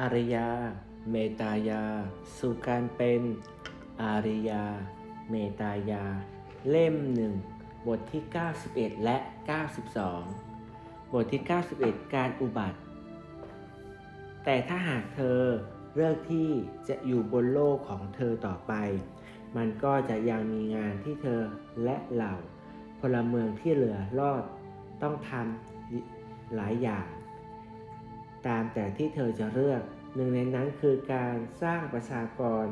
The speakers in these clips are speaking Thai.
อารยา เมตายา สู่การเป็น อาริยา เมตายา เล่มหนึ่งบทที่ 91 และ 92 บทที่ 91 การอุบัติ แต่ถ้าหากเธอเลือกที่จะอยู่บนโลกของเธอต่อไป มันก็จะยังมีงานที่เธอและเหล่าพลเมืองที่เหลือรอดต้องทำหลายอย่าง ตามแต่ที่เธอจะเลือก หนึ่งในนั้นคือการสร้างประชากร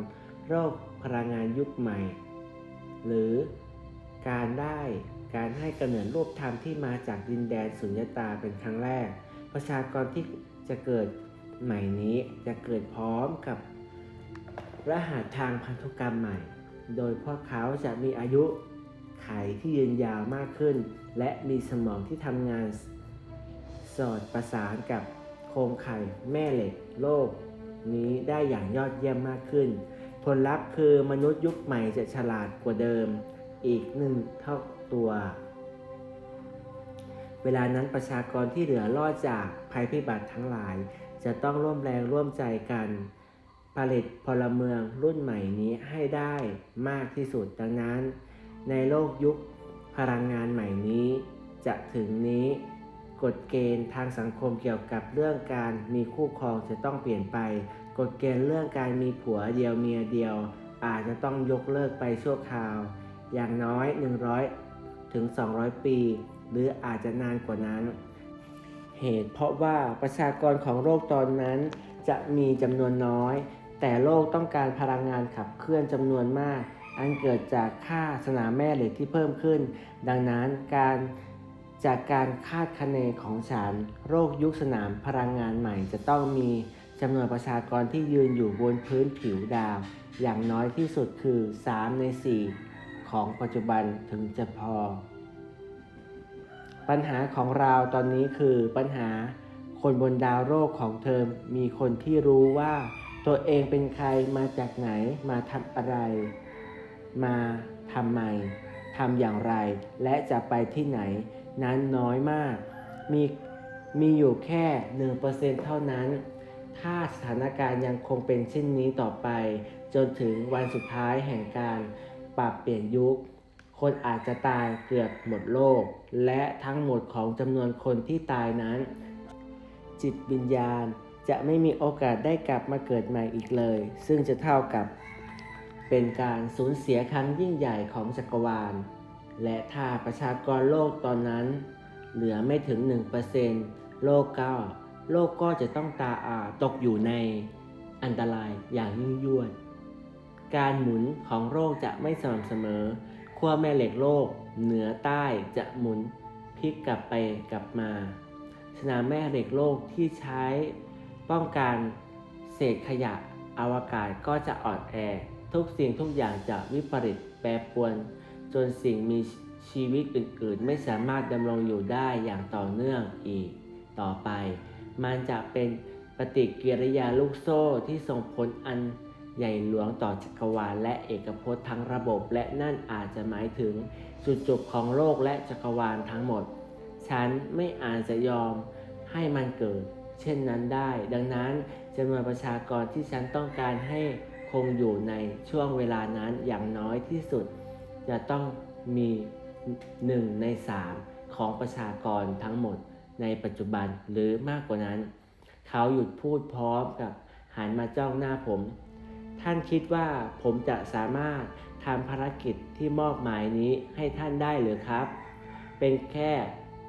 โรคพลังงานยุคใหม่ หรือการได้การให้กำเนิดรูปธรรมที่มาจากดินแดนสุญญตาเป็นครั้งแรก ประชากรที่จะเกิดใหม่นี้จะเกิดพร้อมกับรหัสทางพันธุกรรมใหม่ โดยพวกเขาจะมีอายุไขที่ยืนยาวมากขึ้น และมีสมองที่ทำงานสอดประสานกับ โครงไข่แม่เหล็กโลก นี้ได้อย่างยอดเยี่ยมมากขึ้น ผลลัพธ์คือมนุษย์ยุคใหม่จะฉลาดกว่าเดิม อีกหนึ่งเท่าตัว เวลานั้นประชากรที่เหลือรอดจากภัยพิบัติทั้งหลาย จะต้องร่วมแรงร่วมใจกัน ผลิตพลเมืองรุ่นใหม่นี้ให้ได้มากที่สุดดังนั้น ในโลกยุคพลังงานใหม่นี้จะถึงนี้ กฎเกณฑ์ทางสังคมเกี่ยวกับเรื่องการมีคู่ครองจะต้องเปลี่ยนไป กฎเกณฑ์เรื่องการมีผัวเดียวเมียเดียว อาจจะต้องยกเลิกไปชั่วคราว อย่างน้อย 100 ถึง 200 ปี หรืออาจจะนานกว่านั้น เหตุเพราะว่าประชากรของโลกตอนนั้นจะมีจำนวนน้อย แต่โลกต้องการพลังงานขับเคลื่อนจำนวนมาก อันเกิดจากค่าสนามแม่เหล็กที่เพิ่มขึ้น ดังนั้นการ จากการคาดคะเนของฉันโรคยุคสนามพลังงานใหม่จะต้องมีจำนวนประชากรที่ยืนอยู่บนพื้นผิวดาว อย่างน้อยที่สุดคือ 3 ใน 4 ของปัจจุบันถึงจะพอ ปัญหาของเราตอนนี้คือปัญหาคนบนดาวโลกของเธอมีคนที่รู้ว่าตัวเองเป็นใครมาจากไหนมาทำอะไร มาทำไมทำอย่างไร และจะไปที่ไหน นั้นน้อยมาก มีมีอยู่แค่หนึ่งเปอร์เซ็นเท่านั้น ถ้าสถานการณ์ยังคงเป็นเช่นนี้ต่อไป จนถึงวันสุดท้ายแห่งการปรับเปลี่ยนยุค คนอาจจะตายเกือบหมดโลก และทั้งหมดของจำนวนคนที่ตายนั้น จิตวิญญาณจะไม่มีโอกาสได้กลับมาเกิดใหม่อีกเลย ซึ่งจะเท่ากับเป็นการสูญเสียครั้งยิ่งใหญ่ของจักรวาล และถ้าประชากรโลกตอนนั้น เหลือไม่ถึง 1%โลกก็โลกก็จะต้องตาอาตกอยู่ในอันตรายอย่างยิ่งยวด การหมุนของโลกจะไม่สม่ำเสมอขั้วแม่เหล็กโลกเหนือใต้จะหมุนพลิกกลับไปกลับมา สนามแม่เหล็กโลกที่ใช้ป้องกันเศษขยะอวกาศก็จะอ่อนแอ ทุกสิ่งทุกอย่างจะวิปริตแปรปรวน จนสิ่งมีชีวิตอื่นๆ ไม่สามารถดำรงอยู่ได้อย่างต่อเนื่องอีกต่อไป มันจะเป็นปฏิกิริยาลูกโซ่ที่ส่งผลอันใหญ่หลวงต่อจักรวาลและเอกภพทั้งระบบ และนั่นอาจจะหมายถึงจุดจบของโลกและจักรวาลทั้งหมด ฉันไม่อาจจะยอมให้มันเกิด เช่นนั้นได้ ดังนั้นจำนวนประชากรที่ฉันต้องการให้คงอยู่ในช่วงเวลานั้นอย่างน้อยที่สุด จะต้องมีหนึ่งในสามของประชากรทั้งหมดในปัจจุบันหรือมากกว่านั้น เขาหยุดพูดพร้อมกับหันมาจ้องหน้าผม ท่านคิดว่าผมจะสามารถทำภารกิจที่มอบหมายนี้ให้ท่านได้หรือครับ เป็นแค่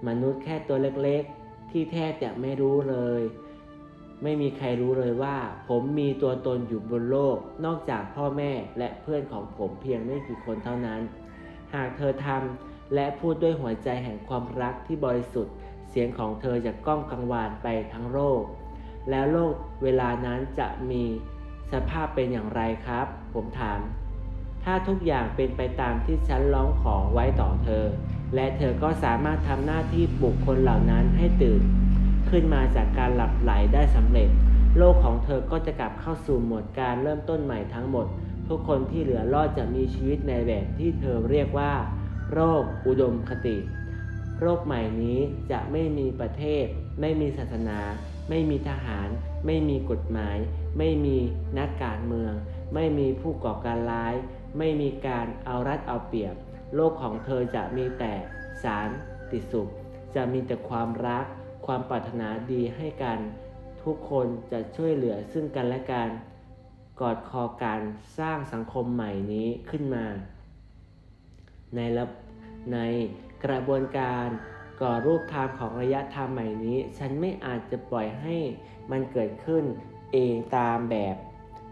มนุษย์แค่ตัวเล็กๆ ที่แทบจะไม่รู้เลย ไม่มีใครรู้เลยว่า ผมมีตัวตนอยู่บนโลก นอกจากพ่อแม่และเพื่อนของผมเพียงไม่กี่คนเท่านั้น หากเธอทำและพูดด้วยหัวใจแห่งความรักที่บริสุทธิ์ เสียงของเธอจะก้องกังวานไปทั้งโลก แล้วโลกเวลานั้นจะมีสภาพเป็นอย่างไรครับ ผมถาม ถ้าทุกอย่างเป็นไปตามที่ฉันร้องขอไว้ต่อเธอ และเธอก็สามารถทำหน้าที่ปลุกคนเหล่านั้นให้ตื่น ขึ้นมาจากการหลับไหลได้สำเร็จ โลกของเธอก็จะกลับเข้าสู่โหมดการเริ่มต้นใหม่ทั้งหมด ทุกคนที่เหลือรอดจะมีชีวิตในแบบที่เธอเรียกว่า โรคอุดมคติ โรคใหม่นี้จะไม่มีประเทศ ไม่มีศาสนา ไม่มีทหาร ไม่มีกฎหมาย ไม่มีนักการเมือง ไม่มีผู้ก่อการร้าย ไม่มีการเอารัดเอาเปรียบ โลกของเธอจะมีแต่สารติดสุข จะมีแต่ความรัก ความปรารถนาดีให้กัน ทุกคนจะช่วยเหลือซึ่งกันและกัน กอดคอการสร้างสังคมใหม่นี้ขึ้นมา ในระในกระบวนการก่อรูปธรรมของระยะธรรมใหม่นี้ ฉันไม่อาจจะปล่อยให้มันเกิดขึ้นเองตามแบบ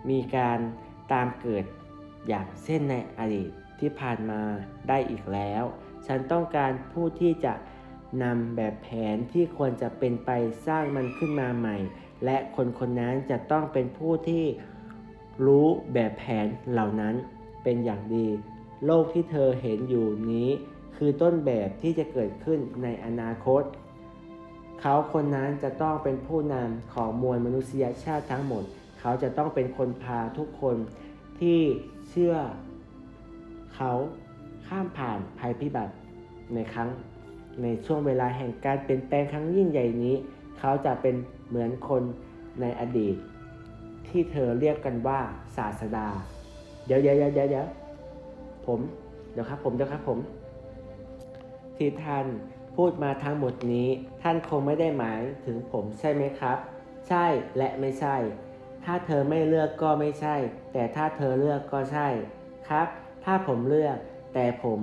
มีการตามเกิดอย่างเส้นในอดีตที่ผ่านมาได้อีกแล้ว ฉันต้องการผู้ที่จะ นำแบบแผนที่ควรจะเป็นไปสร้างมันขึ้นมาใหม่ และคนคนนั้นจะต้องเป็นผู้ที่รู้แบบแผนเหล่านั้นเป็นอย่างดี โลกที่เธอเห็นอยู่นี้ คือต้นแบบที่จะเกิดขึ้นในอนาคต เขาคนนั้นจะต้องเป็นผู้นำของมวลมนุษยชาติทั้งหมด เขาจะต้องเป็นคนพาทุกคนที่เชื่อ เขาข้ามผ่านภัยพิบัติในครั้ง ในช่วงเวลาแห่งการเปลี่ยนแปลงครั้งยิ่งใหญ่นี้ เขาจะเป็นเหมือนคนในอดีต ที่เธอเรียกกันว่าศาสดาเดี๋ยวเดี๋ยวเดี๋ยวเดี๋ยวเดี๋ยวผมเดี๋ยวครับผมเดี๋ยวครับผม ที่ท่านพูดมาทั้งหมดนี้ ท่านคงไม่ได้หมายถึงผมใช่ไหมครับ ใช่และไม่ใช่ ถ้าเธอไม่เลือกก็ไม่ใช่ แต่ถ้าเธอเลือกก็ใช่ครับ ถ้าผมเลือก แต่ผม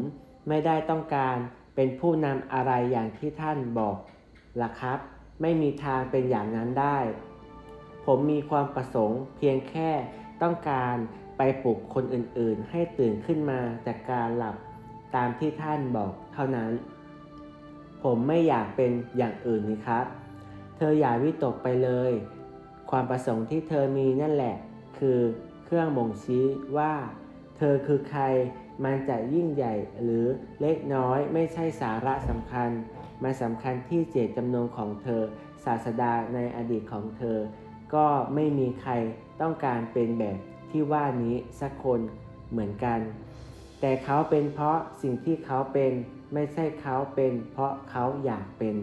ไม่ได้ต้องการ เป็นผู้นำอะไรอย่างที่ท่านบอกล่ะครับ ไม่มีทางเป็นอย่างนั้นได้ ผมมีความประสงค์เพียงแค่ต้องการไปปลุกคนอื่นๆ ให้ตื่นขึ้นมาจากการหลับตามที่ท่านบอกเท่านั้น ผมไม่อยากเป็นอย่างอื่นนี่ครับ เธออย่าวิตกไปเลย ความประสงค์ที่เธอมีนั่นแหละ คือเครื่องบ่งชี้ว่า เธอคือใคร มันจะยิ่งใหญ่หรือเล็กน้อยไม่ใช่สาระสำคัญ มันสำคัญที่เจตจำนงของเธอ ศาสดาในอดีตของเธอ ก็ไม่มีใครต้องการเป็นแบบที่ว่านี้สักคนเหมือนกัน แต่เขาเป็นเพราะสิ่งที่เขาเป็นไม่ใช่เขาเป็น เพราะเขาอยากเป็น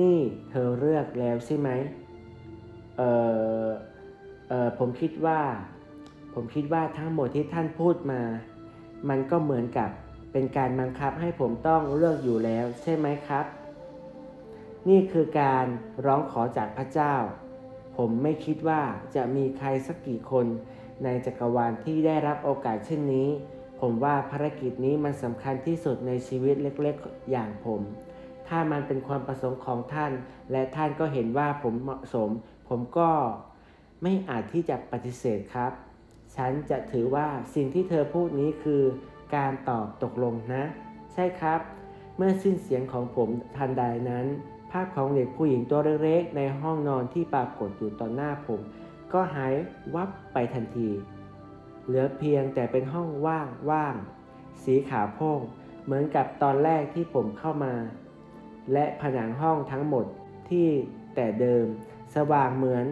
นี่เธอเลือกแล้วใช่ไหมเออเออผมคิดว่า ผมคิดว่าทั้งหมดที่ท่านพูดมา มันก็เหมือนกับเป็นการบังคับให้ผมต้องเลือกอยู่แล้วใช่ไหมครับ นี่คือการร้องขอจากพระเจ้า ผมไม่คิดว่าจะมีใครสักกี่คนในจักรวาลที่ได้รับโอกาสเช่นนี้ ผมว่าภารกิจนี้มันสำคัญที่สุดในชีวิตเล็กๆ อย่างผม ถ้ามันเป็นความประสงค์ของท่าน และท่านก็เห็นว่าผมเหมาะสม ผมก็ไม่อาจที่จะปฏิเสธครับ ฉันจะถือว่าสิ่งที่เธอพูดนี้คือการตอบตกลงนะ ใช่ครับ เมื่อสิ้นเสียงของผมทันใดนั้น ภาพของเด็กผู้หญิงตัวเล็กๆในห้องนอนที่ปรากฏอยู่ต่อหน้าผม ก็หายวับไปทันที เหลือเพียงแต่เป็นห้องว่างว่างๆสีขาวโพงเหมือนกับตอนแรกที่ผมเข้ามา และผนังห้องทั้งหมดที่แต่เดิม สว่างเหมือน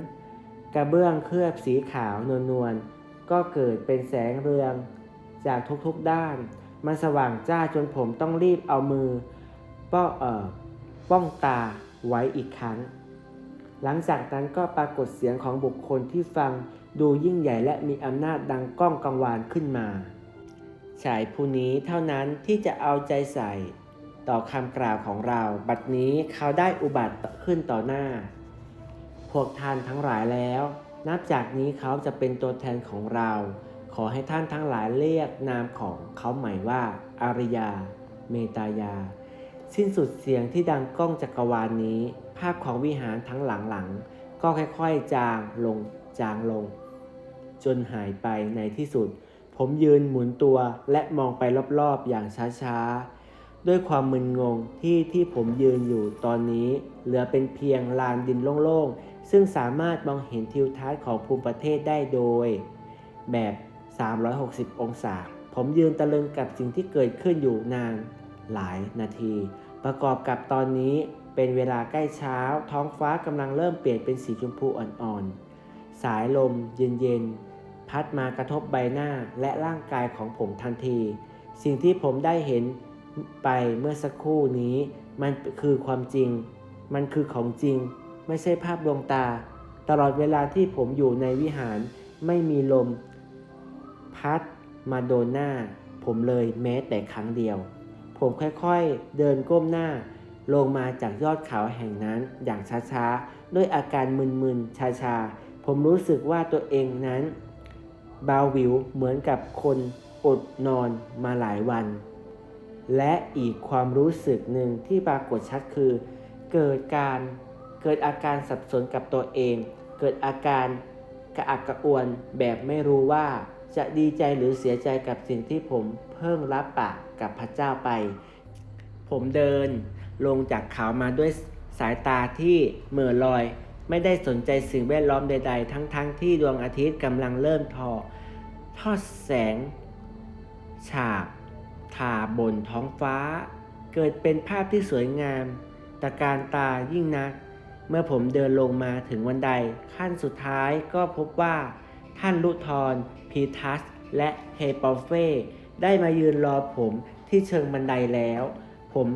กระเบื้องเคลือบสีขาวนวลๆ ก็เกิดเป็นแสงเรืองจากทุกๆด้าน มันสว่างจ้าจนผมต้องรีบเอามือป้อเอ่อป้องตาไว้อีกครั้ง หลังจากนั้นก็ปรากฏเสียงของบุคคลที่ฟังดูยิ่งใหญ่และมีอำนาจดังก้องกังวานขึ้นมาชายผู้นี้เท่านั้นที่จะเอาใจใส่ต่อคำกล่าวของเรา บัดนี้เขาได้อุบัติขึ้นต่อหน้า พวกท่านทั้งหลายแล้ว นับจากนี้เขาจะเป็นตัวแทนของเรา ขอให้ท่านทั้งหลายเรียกนามของเขาใหม่ว่าอาริยา เมตายา สิ้นสุดเสียงที่ดังก้องจักรวาลนนี้ ภาพของวิหารทั้งหลังๆก็ค่อยๆ จางลงจางลง จนหายไปในที่สุด ผมยืนหมุนตัวและมองไปรอบๆอย่างช้าๆ ด้วยความมึนงงที่ที่ผมยืนอยู่ตอนนี้ เหลือเป็นเพียงลานดินโล่งๆ ซึ่งสามารถมองเห็นทิวทัศน์ของภูมิประเทศได้โดย แบบ 360 องศา ผมยืนตะลึงกับสิ่งที่เกิดขึ้นอยู่นานหลายนาที ประกอบกับตอนนี้เป็นเวลาใกล้เช้า ท้องฟ้ากำลังเริ่มเปลี่ยนเป็นสีชมพูอ่อนๆ สายลมเย็นๆ พัดมากระทบใบหน้าและร่างกายของผมทันที สิ่งที่ผมได้เห็นไปเมื่อสักครู่นี้ มันคือความจริง มันคือของจริง ไม่ใช่ภาพดวงตา ตลอดเวลาที่ผมอยู่ในวิหารไม่มีลม พัดมาโดนหน้า ผมเลยแม้แต่ครั้งเดียว ผมค่อยๆเดินก้มหน้า ลงมาจากยอดเขาแห่งนั้นอย่างช้าๆ ด้วยอาการมึนๆ ชาๆ ผมรู้สึกว่าตัวเองนั้นเบาวิวเหมือนกับคนอดนอนมาหลายวัน และอีกความรู้สึกหนึ่งที่ปรากฏชัดคือ เกิดการ เกิดอาการสับสนกับตัวเอง เกิดอาการกระอักกระอ่วนแบบไม่รู้ว่าจะดีใจหรือเสียใจกับสิ่งที่ผมเพิ่งรับปากกับพระเจ้าไป ผมเดินลงจากเขามาด้วยสายตาที่เหม่อลอย ไม่ได้สนใจสิ่งแวดล้อมใด ๆ ทั้งๆทที่ดวงอาทิตย์กำลังเริ่มทอ ทอดแสง ฉาบทาบนท้องฟ้า เกิดเป็นภาพที่สวยงามตะการตายิ่งนัก เมื่อผมเดินลงมาถึงวันไดขั้นสุดท้ายก็พบว่า ท่านลุทรพีทัส และเฮปอเฟได้มายืนรอผมที่เชิงบันไดแล้ว ผม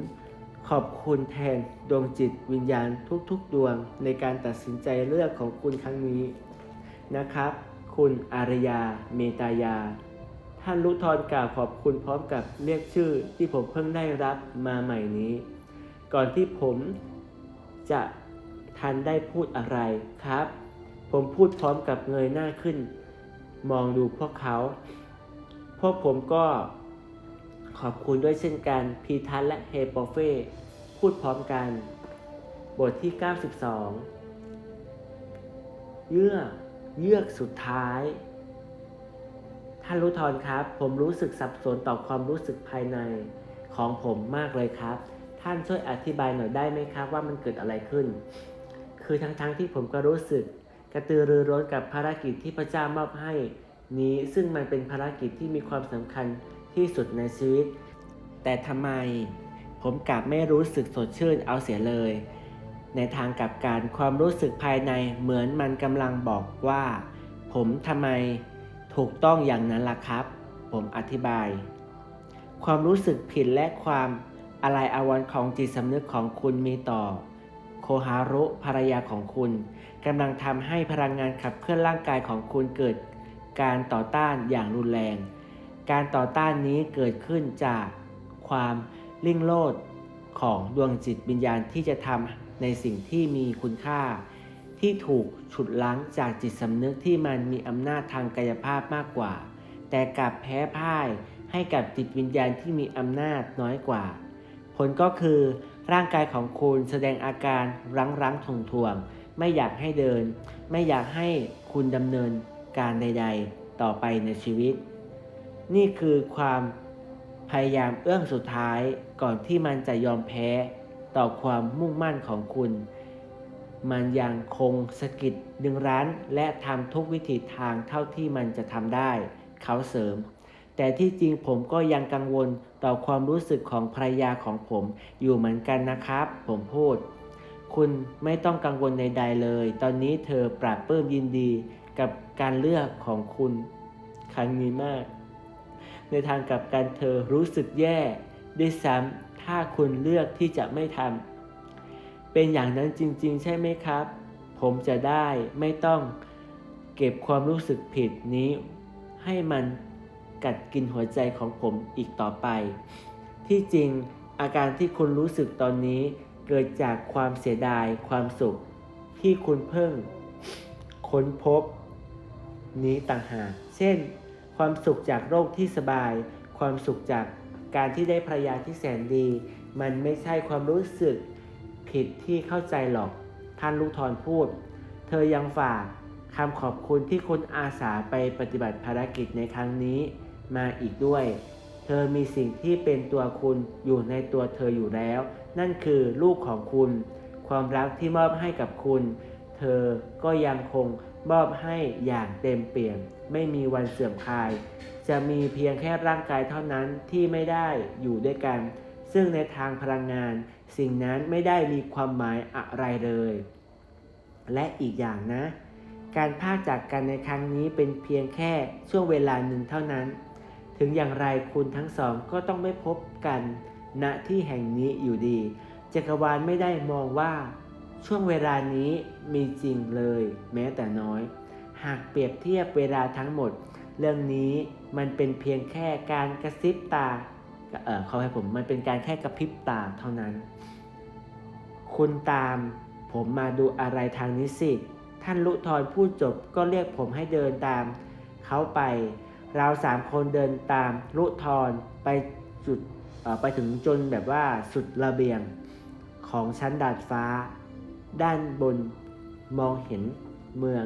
ขอบคุณแทนดวงจิตวิญญาณทุกๆ ดวงในการตัดสินใจเลือกของคุณครั้งนี้นะครับ คุณอารยาเมตายา ท่านลุทรกล่าวขอบคุณพร้อมกับเรียกชื่อที่ผมเพิ่งได้รับมาใหม่นี้ ก่อนที่ผมจะ ทันได้พูดอะไรครับ ผมพูดพร้อมกับเงยหน้าขึ้น มองดูพวกเขา พวกผมก็ขอบคุณด้วยเช่นกัน พีทัสและเฮปอเฟพูดพร้อมกัน บทที่ 92 เยื่อเยือกสุดท้าย ท่านรู้ทอนครับ ผมรู้สึกสับสนต่อความรู้สึกภายในของผมมากเลยครับ ท่านช่วยอธิบายหน่อยได้ไหมครับว่ามันเกิดอะไรขึ้น คือทั้งๆทที่ผมก็รู้สึก กระตือรือร้นกับภารกิจที่พระเจ้ามอบให้ นี้ซึ่งมันเป็นภารกิจที่มีความสำคัญที่สุดในชีวิต แต่ทำไมผมกลับไม่รู้สึกสดชื่นเอาเสียเลย ในทางกลับการความรู้สึกภายในเหมือนมันกำลังบอกว่า ผมทำไมถูกต้องอย่างนั้นล่ะครับ ผมอธิบาย ความรู้สึกผิดและความอะไรอาวรณ์ของจิตสำนึกของคุณมีต่อ โคฮารุภรรยาของคุณกำลังทำให้พลังงานขับเคลื่อนร่างกายของคุณเกิดการต่อต้านอย่างรุนแรง การต่อต้านนี้เกิดขึ้นจากความลิ่งโลดของดวงจิตวิญญาณที่จะทำในสิ่งที่มีคุณค่า ที่ถูกฉุดล้างจากจิตสำนึกที่มันมีอำนาจทางกายภาพมากกว่า แต่กลับแพ้พ่ายให้กับจิตวิญญาณที่มีอำนาจน้อยกว่า ผลก็คือ ร่างกายของคุณแสดงอาการรั้งรั้งทวงทวงไม่อยากให้เดิน ไม่อยากให้คุณดำเนินการใด ๆ ต่อไปในชีวิต นี่คือความพยายามเอื้องสุดท้ายก่อนที่มันจะยอมแพ้ต่อความมุ่งมั่นของคุณ มันยังคงสะกิดดึงรั้นและทำทุกวิถีทางเท่าที่มันจะทำได้ เขาเสริม แต่ที่จริงผมก็ยังกังวลต่อความรู้สึกของภรรยาของผมอยู่เหมือนกันนะครับ ผมพูด คุณไม่ต้องกังวลใดๆเลย ตอนนี้เธอปราบปลื้มยินดีกับการเลือกของคุณครั้งนี้มาก ในทางกลับกันเธอรู้สึกแย่ด้วยซ้ำถ้าคุณเลือกที่จะไม่ทำเป็นอย่างนั้นจริง ๆ ใช่ไหมครับ ผมจะได้ไม่ต้องเก็บความรู้สึกผิดนี้ ให้มัน กัดกินหัวใจของผมอีกต่อไป ที่จริงอาการที่คุณรู้สึกตอนนี้ เกิดจากความเสียดายความสุข ที่คุณเพิ่ง ค้นพบ นี้ต่างหาก เช่น ความสุขจากโรคที่สบาย ความสุขจากการที่ได้ภรรยาที่แสนดี มันไม่ใช่ความรู้สึก ผิดที่เข้าใจหรอก ท่านลูกทอนพูด เธอยังฝากคำขอบคุณที่คุณอาสาไปปฏิบัติภารกิจในครั้งนี้ มาอีกด้วย เธอมีสิ่งที่เป็นตัวคุณอยู่ในตัวเธออยู่แล้ว นั่นคือลูกของคุณ ความรักที่มอบให้กับคุณ เธอก็ยังคงมอบให้อย่างเต็มเปี่ยม ไม่มีวันเสื่อมคลาย จะมีเพียงแค่ร่างกายเท่านั้นที่ไม่ได้อยู่ด้วยกัน ซึ่งในทางพลังงาน สิ่งนั้นไม่ได้มีความหมายอะไรเลย และอีกอย่างนะ การพากจากกันในครั้งนี้เป็นเพียงแค่ช่วงเวลาหนึ่งเท่านั้น ถึงอย่างไรคุณทั้งสองก็ต้องไม่พบกันณที่แห่งนี้อยู่ดี จักรวาลไม่ได้มองว่า ช่วงเวลานี้มีจริงเลย แม้แต่น้อย หากเปรียบเทียบเวลาทั้งหมด เรื่องนี้มันเป็นเพียงแค่การกระซิบตาเออเขาให้ผมมันเป็นการแค่กระพริบตาเท่านั้น คุณตามผมมาดูอะไรทางนี้สิ ท่านลุทรพูดจบก็เรียกผมให้เดินตามเขาไป เราสามคนเดินตามลุทรไปจุดไปถึงจนแบบว่าสุดระเบียงของชั้นดาดฟ้า ด้านบนมองเห็นเมือง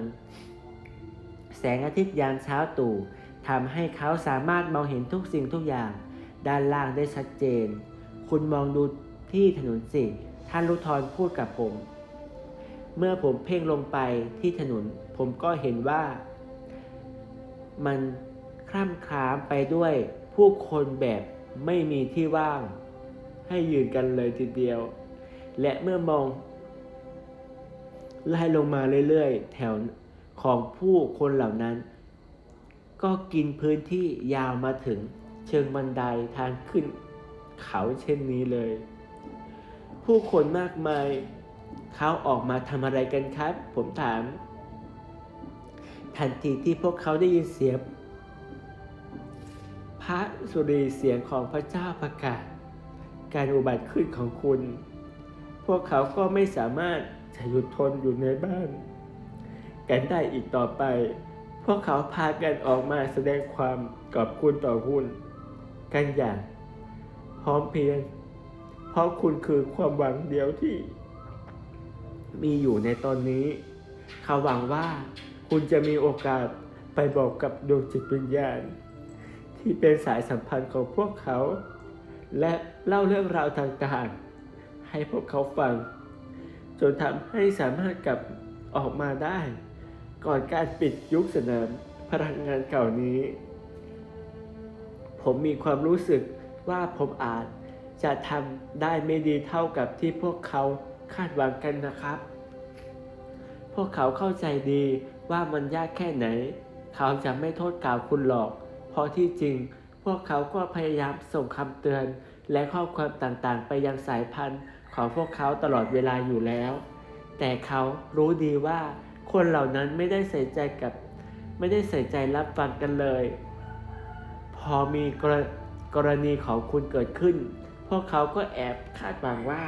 แสงอาทิตย์ยามเช้าตู่ทำให้เขาสามารถมองเห็นทุกสิ่งทุกอย่าง ด้านล่างได้ชัดเจน คุณมองดูที่ถนนสิ ท่านลุทรพูดกับผม เมื่อผมเพ่งลงไปที่ถนน ผมก็เห็นว่า มัน คล่ำคล้ามไปด้วยผู้คนแบบไม่มีที่ว่าง ให้ยืนกันเลยทีเดียว และเมื่อมอง ไล่ลงมาเรื่อยๆ แถวของผู้คนเหล่านั้น ก็กินพื้นที่ยาวมาถึงเชิงบันไดทางขึ้นเขาเช่นนี้เลย ผู้คนมากมายเขาออกมาทำอะไรกันครับ ผมถาม ทันทีที่พวกเขาได้ยินเสียง ระสุรีเสียงของพระเจ้าประกาศ การอุบัติขึ้นของคุณ พวกเขาก็ไม่สามารถจะหยุดทนอยู่ในบ้าน กันได้อีกต่อไป พวกเขาพากันออกมาแสดงความขอบคุณต่อคุณ กันอย่างพร้อมเพรียง เพราะคุณคือความหวังเดียวที่ มีอยู่ในตอนนี้ เขาหวังว่าคุณจะมีโอกาสไปบอกกับดวงจิตวิญญาณ ที่เป็นสายสัมพันธ์ของพวกเขา และเล่าเรื่องราวต่างๆ ให้พวกเขาฟัง จนทำให้สามารถกลับออกมาได้ ก่อนการปิดยุคสนามพลังงานเก่านี้ ผมมีความรู้สึกว่าผมอาจจะทำได้ไม่ดีเท่ากับที่พวกเขาคาดหวังกันนะครับ พวกเขาเข้าใจดีว่ามันยากแค่ไหน เขาจะไม่โทษกล่าวคุณหรอก ราะที่จริง พวกเขาก็พยายามส่งคำเตือน และข้อความต่างๆ ไปยังสายพันธุ์ของพวกเขาตลอดเวลาอยู่แล้ว แต่เขารู้ดีว่าคนเหล่านั้นไม่ได้ใส่ใจกับ ไม่ได้ใส่ใจรับฟังกันเลย พอมีกรกรณีของคุณเกิดขึ้น พวกเขาก็แอบคาดหวังว่า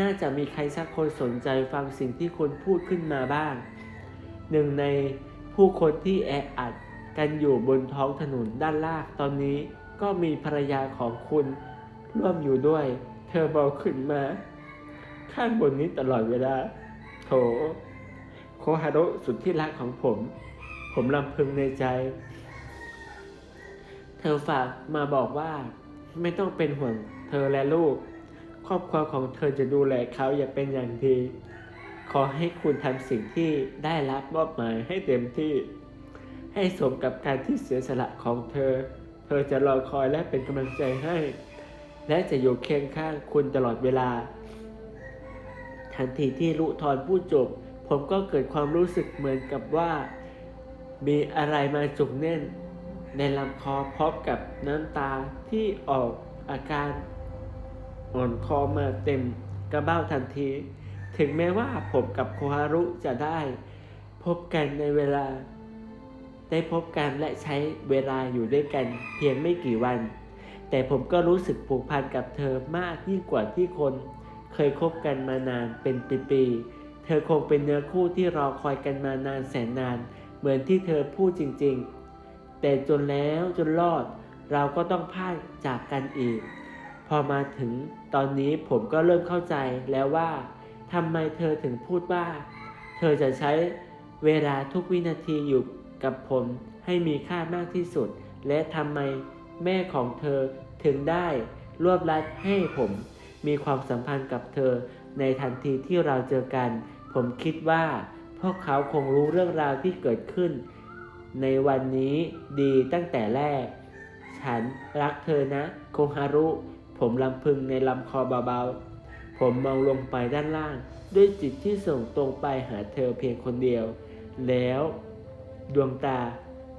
น่าจะมีใครสักคนสนใจฟังสิ่งที่คุณพูดขึ้นมาบ้าง หนึ่งในผู้คนที่แออัด กันอยู่บนท้องถนนด้านล่างตอนนี้ก็มีภรรยาของคุณร่วมอยู่ด้วย เธอบอกขึ้นมา ข้างบนนี้ตลอดเวลา โถ โคฮารุสุดที่รักของผม ผมลำพึงในใจ เธอฝากมาบอกว่า ไม่ต้องเป็นห่วงเธอและลูก ครอบครัวของเธอจะดูแลเขาอย่างเป็นอย่างดี ขอให้คุณทำสิ่งที่ได้รับมอบหมายให้เต็มที่ ให้สมกับการที่เสียสละของเธอ เธอจะรอคอยและเป็นกำลังใจให้ และจะอยู่เคียงข้างคุณตลอดเวลา ทันทีที่ลุทรพูดจบ ผมก็เกิดความรู้สึกเหมือนกับว่า มีอะไรมาจุกแน่น ในลำคอพร้อมกับน้ำตาที่ออกอาการอ่อนคอมาเต็มกระเบ้าทันที ถึงแม้ว่าผมกับโคฮารุจะได้ พบกันในเวลา ได้พบกันและใช้เวลาอยู่ด้วยกันเพียงไม่กี่วัน แต่ผมก็รู้สึกผูกพันกับเธอมากยิ่งกว่าที่คน เคยคบกันมานานเป็นปีๆ เธอคงเป็นเนื้อคู่ที่รอคอยกันมานานแสนนาน เหมือนที่เธอพูดจริงๆ แต่จนแล้วจนรอด เราก็ต้องพลาดจากกันอีก พอมาถึงตอนนี้ผมก็เริ่มเข้าใจแล้วว่าทำไมเธอถึงพูดว่า เธอจะใช้เวลาทุกวินาทีอยู่ กับผมให้มีค่ามากที่สุด และทำไมแม่ของเธอถึงได้รวบรัดให้ผมมีความสัมพันธ์กับเธอในทันทีที่เราเจอกัน ผมคิดว่า พวกเขาคงรู้เรื่องราวที่เกิดขึ้น ในวันนี้ดีตั้งแต่แรก ฉันรักเธอนะโคฮารุ ผมลำพึงในลำคอเบาๆ ผมมองลงไปด้านล่าง ด้วยจิตที่ส่งตรงไปหาเธอเพียงคนเดียว แล้ว ดวงตา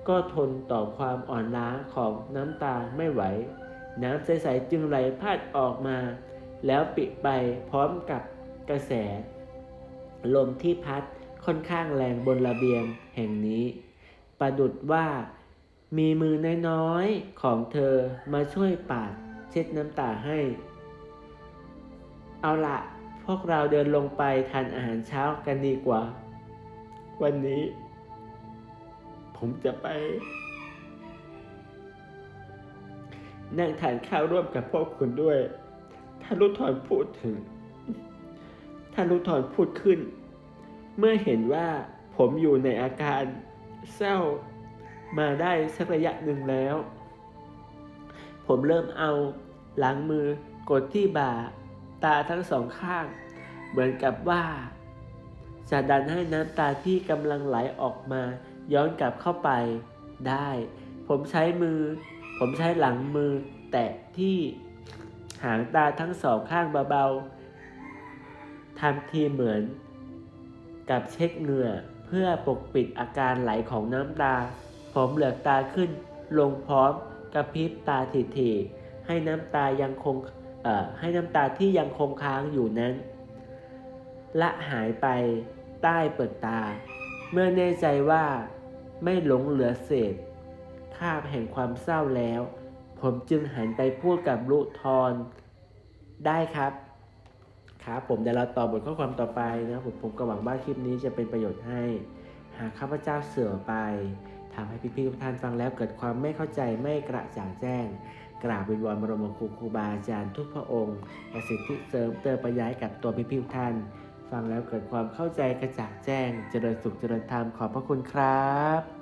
ก็ทนต่อความอ่อนล้าของน้ำตาไม่ไหว น้ำใสๆจึงไหลพาดออกมา แล้วปิดไปพร้อมกับกระแส ลมที่พัดค่อนข้างแรงบนระเบียงแห่งนี้ ประดุดว่ามีมือน้อยๆของเธอมาช่วยปาดเช็ดน้ำตาให้ เอาละพวกเราเดินลงไปทานอาหารเช้ากันดีกว่า วันนี้ ผมจะไป นั่งทานข้าวร่วมกับพวกคุณด้วย ท่านรุทรพูดถึง ท่านรุทรพูดขึ้น เมื่อเห็นว่าผมอยู่ในอาการเศร้ามาได้สักระยะหนึ่งแล้ว ผมเริ่มเอาหลังมือกดที่บ่า ตาทั้งสองข้าง เหมือนกับว่าจะดันให้น้ำตาที่กำลังไหลออกมา ย้อนกลับเข้าไปได้ ผมใช้มือ ผมใช้หลังมือแตะที่หางตาทั้งสองข้างเบาๆทำทีเหมือน กับเช็คเหงื่อเพื่อปกปิดอาการไหลของน้ำตา ผมเหลือกตาขึ้น ลงพร้อมกระพริบตาถี่ๆให้น้ำตายังคงให้น้ำตาที่ยังคงค้างอยู่นั้น ละหายไปใต้เปิดตา เมื่อแน่ใจว่า ไม่หลงเหลือเศษคาบแห่งความเศร้าแล้ว ผมจึงหันไปพูดกับลุทรได้ครับ ครับผมเดี๋ยวเราต่อบทข้อความต่อไปนะผมผมก็หวังว่าคลิปนี้จะเป็นประโยชน์ให้ หากข้าพเจ้าเสื่อไปทำให้พี่ๆทุกท่านฟังแล้วเกิดความไม่เข้าใจไม่กระจ่างแจ้ง กราบวิงวอนบรมครูครูบาอาจารย์ทุกพระองค์ประสิทธิเสริมเติมประย้ายกับตัวพี่ๆทุกท่าน ฟังแล้วเกิดความเข้าใจกระจ่างแจ้ง เจริญสุขเจริญธรรมขอบพระคุณครับ